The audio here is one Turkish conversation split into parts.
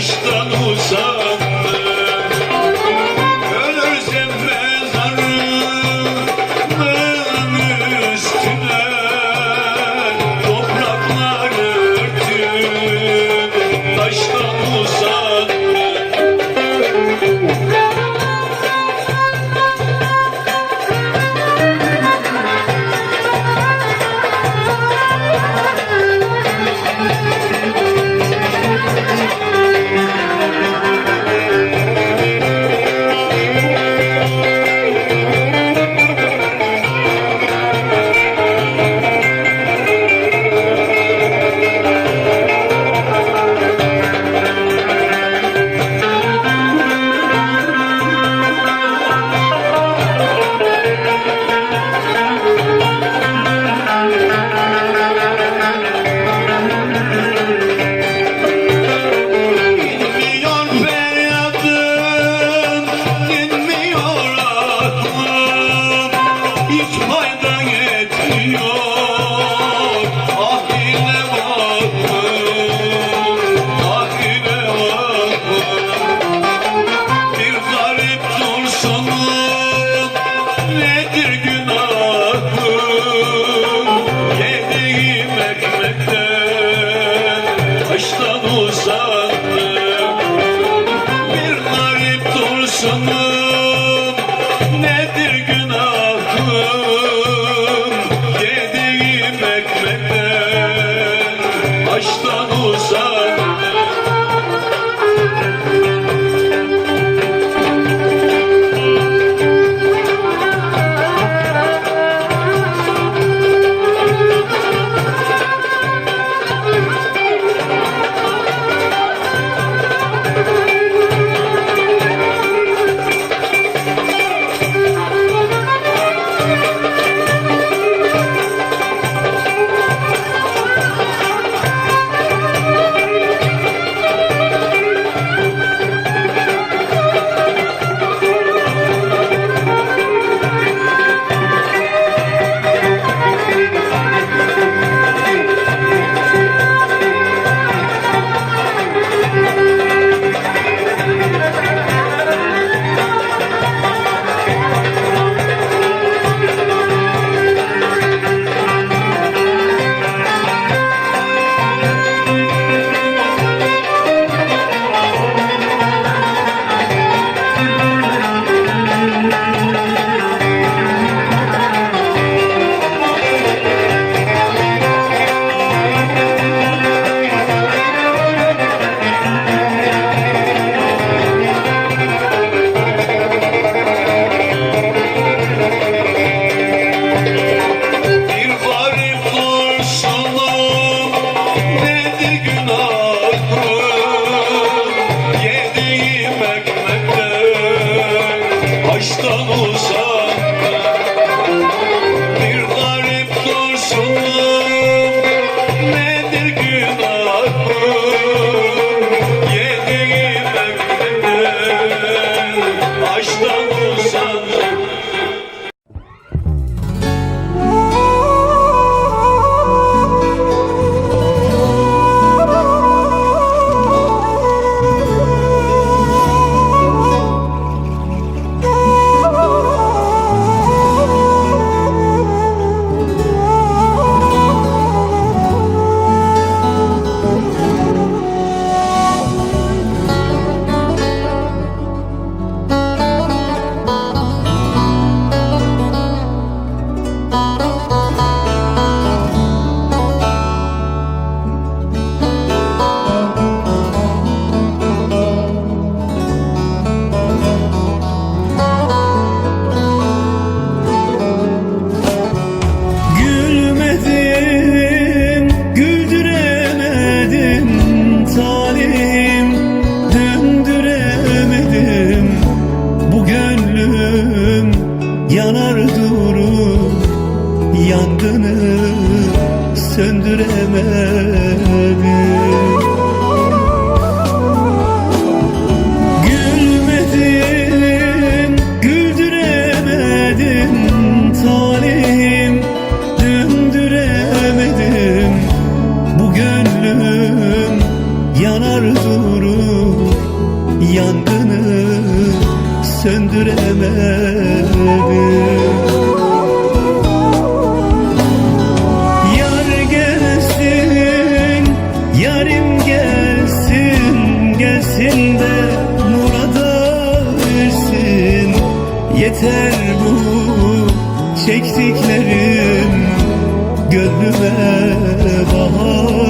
aşktan uzak Baştan uzak Erzurum yangını söndüremedim Yar gelsin, yarim gelsin, gelsin de murada ersin Yeter bu çektiklerim gönlüme bahar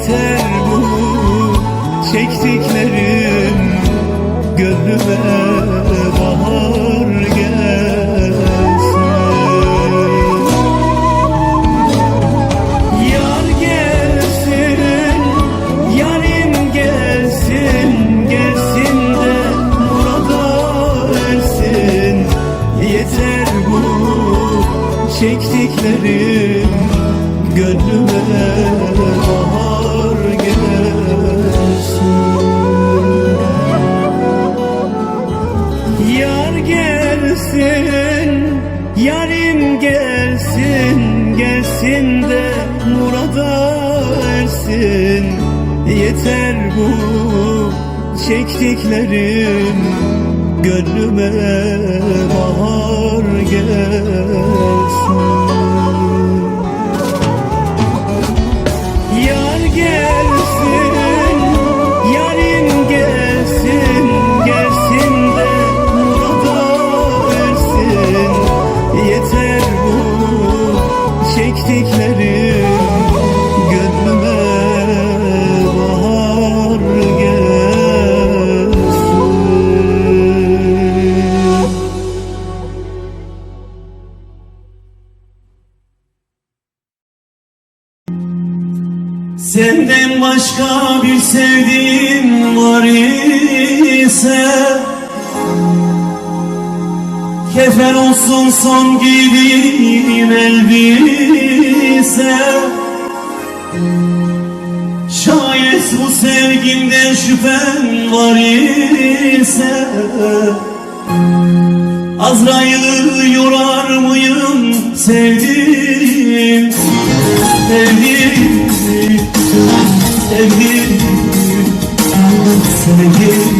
Yeter bu çektiklerim, gönlüme de murada ersin. Yeter bu çektiklerim, gönlüme bahar gelsin. Başka bir sevdiğim var ise Kefen olsun son giydiğim elbise. Şayet bu sevgimden şüphen var ise Azrail'i yorar mıyım sevdiğim Sevgilim, sevgilim Azrail'i